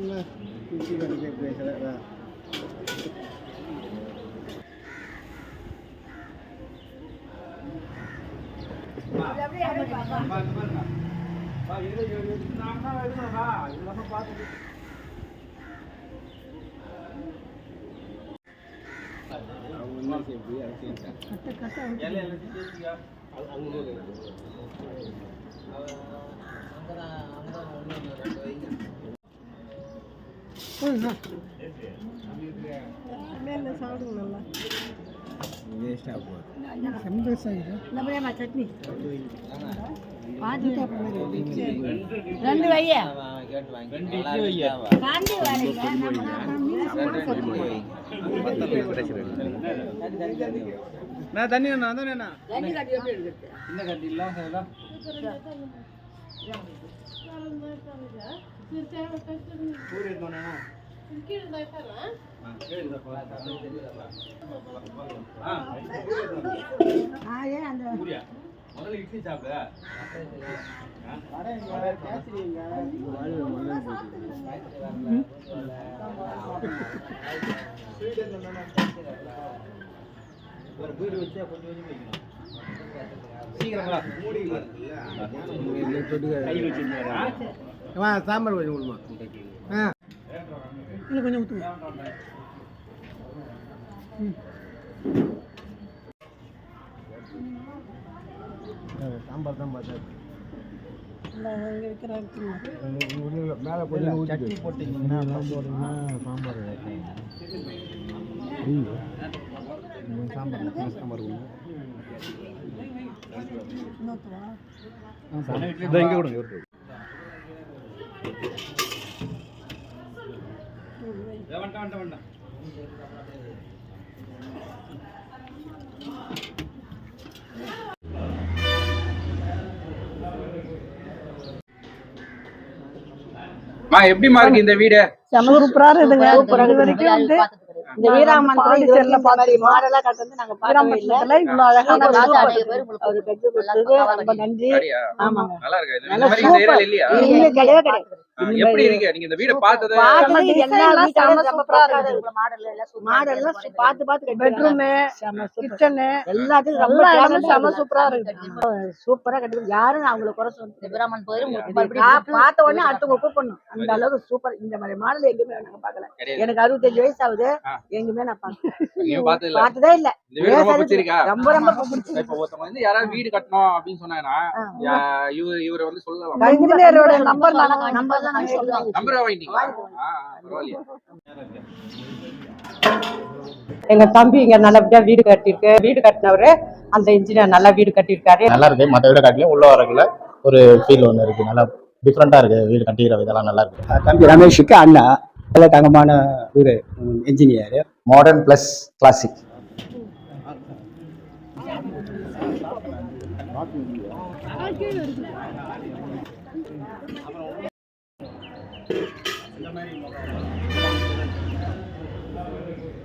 என்ன குச்சி கடிக்க பேசுகிறதா பார்த்து கட்ட கட்ட தண்ணி வேணா அதான் வேணா தண்ணி கட்டி எப்படி எடுக்கிறது இந்த கட்டி இல்லாம முதல்ல இட்லி சாப்பிடு ஒரு வீடு வச்சா கொஞ்சம் கொஞ்சம் வைக்கணும் வச்சிருந்தா சாம்பார் கொஞ்சம் கொடுமா. ஆ. இன்னும் கொஞ்சம் ஊற்றுங்க சாம்பார் தான் பார்த்தா மேலே கொஞ்சம் சட்னி போட்டிங்கன்னா போட்டிங்கன்னா சாம்பார். சாம்பார் சாம்பார் இங்கே கொடுங்க வேண்டாம் வேண்டாம் வேண்டாம் மா எப்படிமா இருக்கு இந்த வீடு? சூப்பரா இருக்குதுங்க. இது வரைக்கும் வந்து இந்த வரைக்கும் இந்த மாதிரி மாடலா கட்டுறது நாங்க வீராமண்டலத்துல இவ்வளவு அழகான ஒரு கட்டி ரொம்ப நன்றி? ஆமாங்க. நல்லா இருக்கா இது? இந்த நல்லா மாதிரி இந்த சூப்பர். ஏரியால இல்லையா? இங்க கிடையவே கிடையாது. எப்படி இருக்கு நீங்க இந்த வீட பார்த்தது பார்த்தது எல்லா எல்லாம் சூப்பரா இருக்கு. மாடல் எல்லாம் மாடல்லாம் இருக்கு. பார்த்து பார்த்து பெட்ரூம் கிச்சனு எல்லாத்துக்கும் ரொம்ப இடமும் செம சூப்பரா இருக்கு. சூப்பரா கட்டி யாரும் அவங்கள குறை சொல்ல இந்த பிராமன் கோயில் உங்களுக்கு நான் மறுபடியும் பார்த்த உடனே அடுத்தவங்க கூப்பிடணும். அந்த அளவுக்கு சூப்பர் இந்த மாதிரி மாடல் எங்கேயுமே நாங்க பார்க்கல. கிடையாது. எனக்கு அறுபத்தஞ்சு வயசு ஆகுது. எங்குமே நான் நீங்க பார்த்தது இல்ல. ரொம்ப ரொம்ப ரொம்ப பிடிச்சிருக்கு. இப்ப ஒருத்தவங்க வந்து யாராவது வீடு கட்டணும் அப்படின்னு சொன்னாங்கன்னா இவரு இவரை வந்து சொல்லலாம். இன்ஜினியரோட நம்பர் நம்பர் நாங்க சொல்லுவாங்க. எங்க தம்பி இங்க நல்லபடியா வீடு கட்டியிருக்கு. வீடு கட்டினவரு அந்த இன்ஜினியர் நல்லா வீடு கட்டியிருக்காரு. நல்லா இருக்கு. மற்ற வீட காட்டிலும் உள்ள வரக்குள்ள ஒரு ஃபீல் ஒன்று இருக்கு. நல்லா டிஃப்ரெண்டா இருக்கு. வீடு கட்டிக்கிற இதெல்லாம் நல்லா இருக்கு. தம்பி ரமேஷுக்கு அண்ணா நல்ல தங்கமான ஒரு இன்ஜினியர் மாடர்ன் பிளஸ் கிளாசிக் では、この時間の放送です。